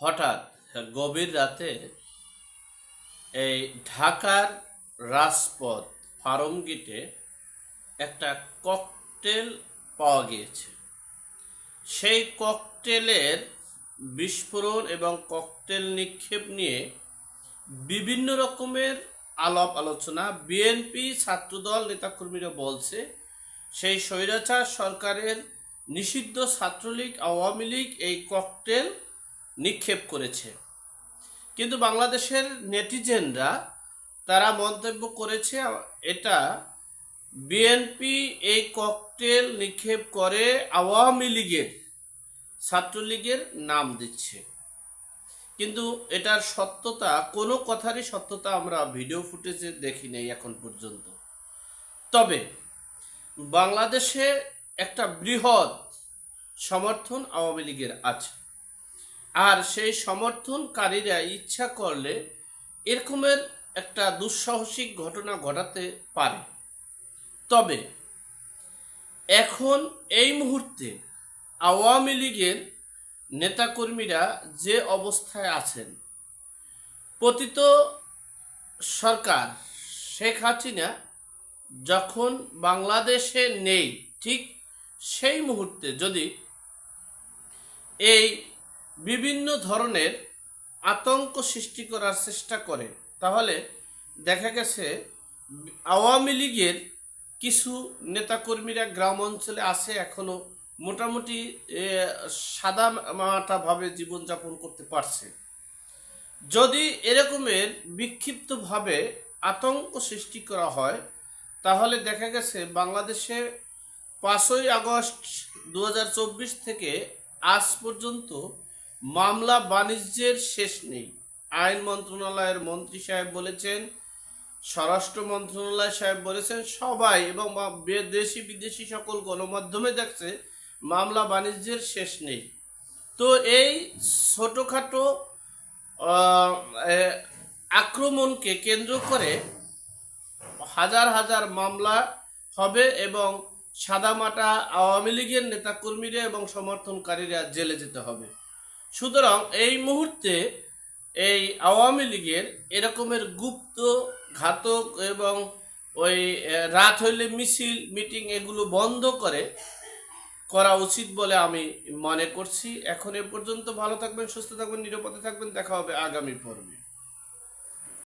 হঠাৎ গভীর রাতে এই ঢাকার রাজপথ ফার্ম গেটে একটা ককটেল পাওয়া গিয়েছে। সেই ককটেলের বিস্ফোরণ এবং ককটেল নিক্ষেপ নিয়ে বিভিন্ন রকমের আলাপ আলোচনা বিএনপি ছাত্রদল নেতাকর্মীরা বলছে, সেই স্বৈরাচার সরকারের নিষিদ্ধ ছাত্রলীগ, আওয়ামী লীগ এই ককটেল নিক্ষেপ করেছে। কিন্তু বাংলাদেশের নেটিজেনরা তারা মন্তব্য করেছে, এটা বিএনপি এই ককটেল নিক্ষেপ করে আওয়ামী লীগের, ছাত্রলীগের নাম দিচ্ছে। কিন্তু এটার সত্যতা, কোনো কথারই সত্যতা আমরা ভিডিও ফুটেজে দেখি নাই এখন পর্যন্ত। তবে বাংলাদেশে একটা বৃহৎ সমর্থন আওয়ামী লীগের আছে। আর সেই সমর্থনকারীরা ইচ্ছা করলে এরকমের একটা দুঃসাহসিক ঘটনা ঘটাতে পারে। তবে এখন এই মুহূর্তে আওয়ামী লীগের নেতাকর্মীরা যে অবস্থায় আছেন, পতিত সরকার শেখ হাসিনা যখন বাংলাদেশে নেই, ঠিক সেই মুহূর্তে যদি এই বিভিন্ন ধরনের আতঙ্ক সৃষ্টি করার চেষ্টা করে। তাহলে দেখা গেছে, আওয়ামী লীগের কিছু নেতাকর্মীরা গ্রাম অঞ্চলে আছে এখনও মোটামুটি সাদা মাটাভাবে জীবনযাপন করতে পারছে। যদি এরকমের বিক্ষিপ্তভাবে আতঙ্ক সৃষ্টি করা হয়, তাহলে দেখা গেছে বাংলাদেশে পাঁচই আগস্ট দু হাজার চব্বিশ থেকে আজ পর্যন্ত মামলা বাণিজ্যের শেষ নেই। আইন মন্ত্রণালয়ের মন্ত্রী সাহেব বলেছেন, স্বরাষ্ট্র মন্ত্রণালয় সাহেব বলেছেন, সবাই এবং দেশি বিদেশি সকল গণমাধ্যমে দেখছে মামলা বাণিজ্যের শেষ নেই। তো এই ছোটোখাটো আক্রমণকে কেন্দ্র করে হাজার হাজার মামলা হবে এবং সাদামাটা আওয়ামী লীগের নেতাকর্মীরা এবং সমর্থনকারীরা জেলে যেতে হবে। সুতরাং এই মুহূর্তে এই আওয়ামী লীগের এরকমের গুপ্ত ঘাতক এবং ওই রাত হইলে মিছিল, মিটিং এগুলো বন্ধ করে করা উচিত বলে আমি মনে করছি। এখন এ পর্যন্ত ভালো থাকবেন, সুস্থ থাকবেন, নিরাপদে থাকবেন। দেখা হবে আগামী পর্বে।